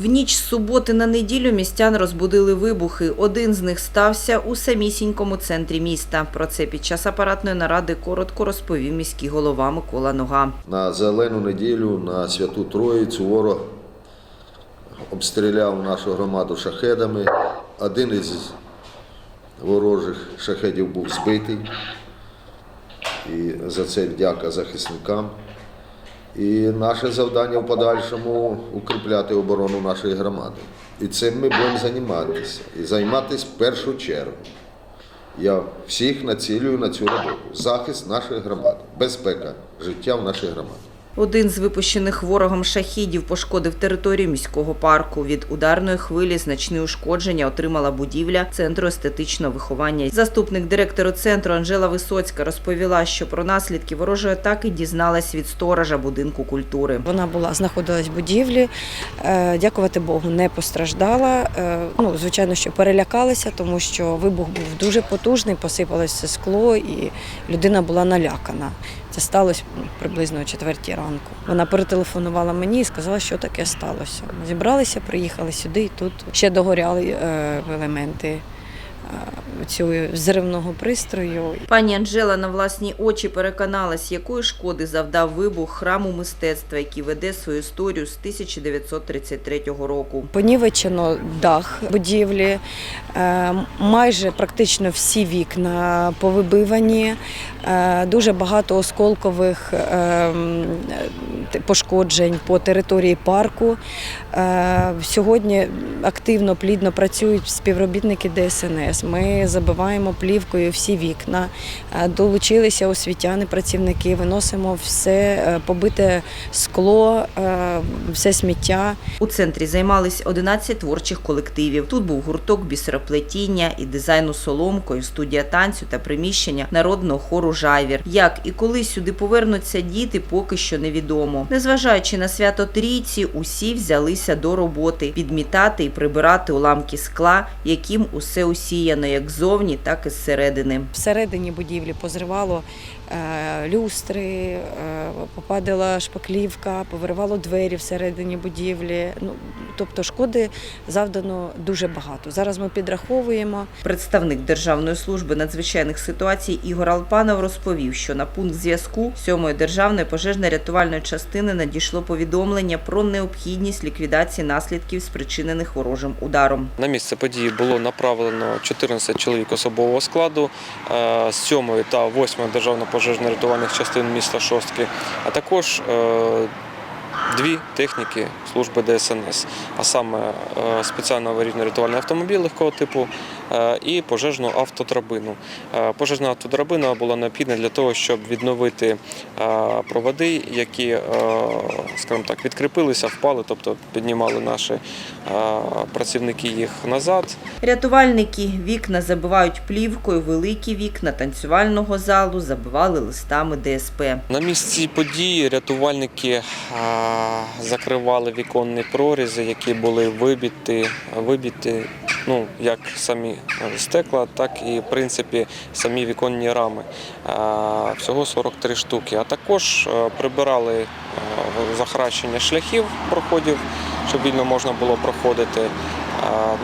В ніч з суботи на неділю містян розбудили вибухи. Один з них стався у самісінькому центрі міста. Про це під час апаратної наради коротко розповів міський голова Микола Нога. На зелену неділю на Святу Троїцю ворог обстріляв нашу громаду шахедами. Один із ворожих шахедів був збитий. І за це вдяка захисникам. І наше завдання в подальшому укріпляти оборону нашої громади. І цим ми будемо займатися. І займатися в першу чергу. Я всіх націлюю на цю роботу. Захист нашої громади, безпека життя в нашій громаді. Один з випущених ворогом шахідів пошкодив територію міського парку. Від ударної хвилі значні ушкодження отримала будівля центру естетичного виховання. Заступник директора центру Анжела Висоцька розповіла, що про наслідки ворожої атаки дізналась від сторожа будинку культури. Вона була знаходилась в будівлі. е, Дякувати Богу, не постраждала. Е, Ну, звичайно, що перелякалася, тому що вибух був дуже потужний, посипалося скло, і людина була налякана. Це сталося приблизно о четвертій ранку. Вона перетелефонувала мені і сказала, що таке сталося. Ми зібралися, приїхали сюди, і тут ще догоряли е, елементи е, цього взривного пристрою. Пані Анжела на власні очі переконалась, якої шкоди завдав вибух храму мистецтва, який веде свою історію з 1933 року. Понівечено дах будівлі, майже практично всі вікна повибивані, е, дуже багато осколкових е, е, пошкоджень по території парку. Е, Сьогодні активно, плідно працюють співробітники ДСНС. Ми забиваємо плівкою всі вікна, Е, долучилися освітяни, працівники, виносимо все е, побите скло, е, все сміття. У центрі займались 11 творчих колективів. Тут був гурток бісероплетіння і дизайну соломкою, студія танцю та приміщення народного хору Жайвір. Як і коли сюди повернуться діти, поки що невідомо. Незважаючи на свято трійці, усі взялися до роботи підмітати і прибирати уламки скла, яким усе усіяно як ззовні, так і зсередини. Всередині будівлі позривало е, люстри, е, попадала шпаклівка, повиривало двері всередині будівлі. Ну, тобто шкоди завдано дуже багато. Зараз ми підраховуємо. Представник Державної служби надзвичайних ситуацій Ігор Алпанов розповів, що на пункт зв'язку 7-ї державної пожежно-рятувальної частини надійшло повідомлення про необхідність ліквідації наслідків, спричинених ворожим ударом. На місце події було направлено 14 чоловік особового складу е, з 7 та 8 державно-пожежно-рятувальних частин міста Шостки, а також е, дві техніки служби ДСНС, а саме спеціального спеціально аварійно-рятувальний автомобіль легкого типу е, і пожежну автодрабину. Е, Пожежна автодрабина була необхідна для того, щоб відновити е, проводи, які, е, скажімо так, відкріпилися, впали, тобто піднімали наші е, працівники їх назад. Рятувальники вікна забивають плівкою, великі вікна танцювального залу забивали листами ДСП. На місці події рятувальники закривали віконні прорізи, які були вибіті, вибіті ну, як самі стекла, так і в принципі самі віконні рами. Всього 43 штуки. А також е, прибирали е, захаращення шляхів проходів, щоб вільно можна було проходити.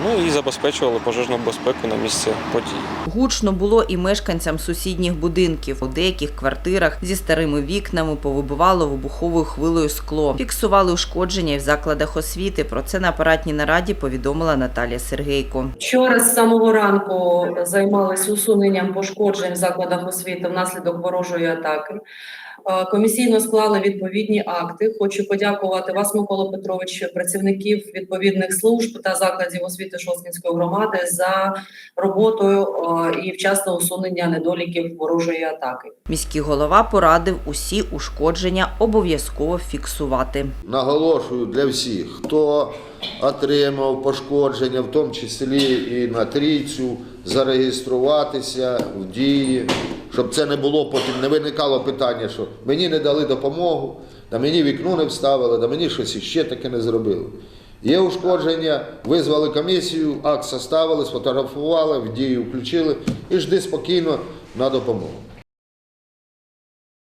Ну і забезпечували пожежну безпеку на місці події. Гучно було і мешканцям сусідніх будинків. У деяких квартирах зі старими вікнами повибивало вибуховою хвилею скло. Фіксували ушкодження і в закладах освіти. Про це на апаратній нараді повідомила Наталія Сергейко. Вчора з самого ранку займалися усуненням пошкоджень в закладах освіти внаслідок ворожої атаки. Е, Комісійно склали відповідні акти. Хочу подякувати вас, Микола Петрович, працівників відповідних служб та закладів освіти Шосткінської громади за роботою е, і вчасне усунення недоліків ворожої атаки. Міський голова порадив усі ушкодження обов'язково фіксувати. Наголошую для всіх, хто отримав пошкодження, в тому числі і на трійцю, зареєструватися в дії, щоб це не було потім, не виникало питання, що мені не дали допомогу, да мені вікно не вставили, да мені щось іще таке не зробили. Є ушкодження, визвали комісію, акт составили, сфотографували, в дію включили і жди спокійно на допомогу.